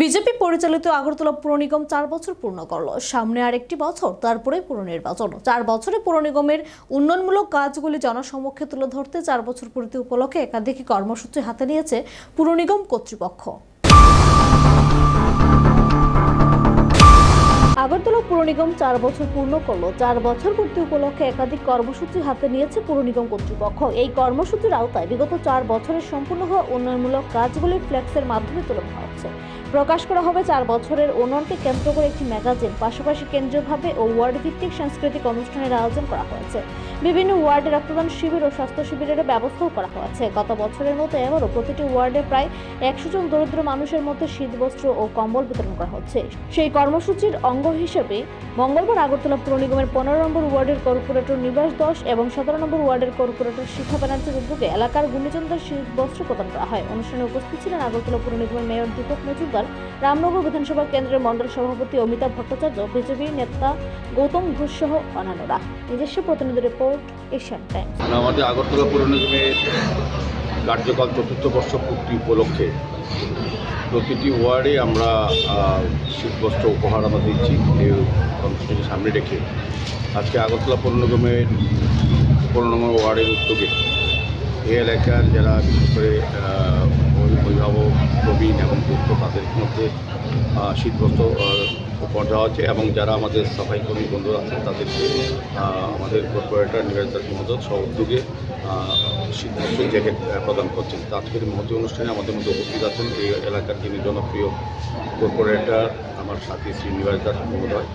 BJP পরিচালিত আগরতলা পুর নিগম চার বছর পূর্ণ করল। সামনে আর একটি বছর, তারপরে পুর নির্বাচন। চার বছরে পুর নিগমের উন্নয়নমূলক কাজগুলি জনসমক্ষে তুলে ধরতে চার বছর পূর্তি উপলক্ষে একাধিক কর্মসূচি হাতে নিয়েছে পুর নিগম কর্তৃপক্ষ। আগরতলা পুর নিগম চার বছর পূর্ণ করল। চার বছর পূর্তি উপলক্ষে একাধিক কর্মসূচি হাতে নিয়েছে পুর নিগম কর্তৃপক্ষ। এই কর্মসূচির আওতায় বিগত চার বছরের সম্পূর্ণ হওয়া উন্নয়নমূলক কাজগুলি ফ্লেক্সের মাধ্যমে তুলে ধরা হচ্ছে। প্রকাশ করা হবে চার বছরের উন্নয়নকে কেন্দ্র করে একটি ম্যাগাজিন, পাশাপাশি কেন্দ্রীয়ভাবে ও ওয়ার্ড ভিত্তিক সাংস্কৃতিক অনুষ্ঠানের আয়োজন করা হয়েছে। বিভিন্ন ওয়ার্ডে রক্তদান শিবির ও স্বাস্থ্য শিবিরের ব্যবস্থাও করা হয়েছে। গত বছরের মতো এবারও প্রতিটি ওয়ার্ডে প্রায় একশো জন দরিদ্র মানুষের মধ্যে শীতবস্ত্র ও কম্বল বিতরণ করা হচ্ছে। সেই কর্মসূচির অঙ্গ হিসেবে মঙ্গলবার আগরতলা পুর নিগমের পনেরো নম্বর ওয়ার্ডের কর্পোরেটর নিবাস দশ এবং সতেরো নম্বর ওয়ার্ডের কর্পোরেটর শিখা ব্যানার্জির উদ্যোগে এলাকার গুণীজনদের শীতবস্ত্র প্রদান করা হয়। অনুষ্ঠানে উপস্থিত ছিলেন আগরতলা পুর নিগমের মেয়র দীপক মজুমদার, রামনগর বিধানসভা কেন্দ্রের মণ্ডল সভাপতি অমিতাভ ভট্টাচার্য, বিজেপি নেতা গৌতম ঘোষ সহ অন্যান্যরা। নিজস্ব প্রতিনিধি রিপোর্ট, এশিয়ান টাইমস। আমাদের আগরতলা পৌর নিগমের কার্যকাল চতুর্থ বর্ষ পূর্তি উপলক্ষে প্রতিটি ওয়ার্ডে আমরা শীতবস্ত্র উপহার আমরা দিচ্ছি এই অনুষ্ঠানকে সামনে রেখে। আজকে আগরতলা পৌর নিগমের পনেরো নম্বর ওয়ার্ডের উদ্যোগে এই এলাকার যারা বিশেষ করে অভিভাবক, প্রবীণ এবং যুক্ত তাদের মধ্যে শীতবস্ত্র উপহার দেওয়া হচ্ছে এবং যারা আমাদের সাফাই কর্মী বন্ধুরা আছেন, তাদেরকে আমাদের কর্পোরেটর নিবেদিতা মহোদয় সহ উদ্যোগে শীতবস্ত্র জ্যাকেট প্রদান করছেন। আজকের মহতী অনুষ্ঠানে আমাদের মধ্যে উপস্থিত আছেন এই এলাকার যিনি জনপ্রিয় কর্পোরেটর আমার সাথী শ্রীনিবাস দাস মহোদয়।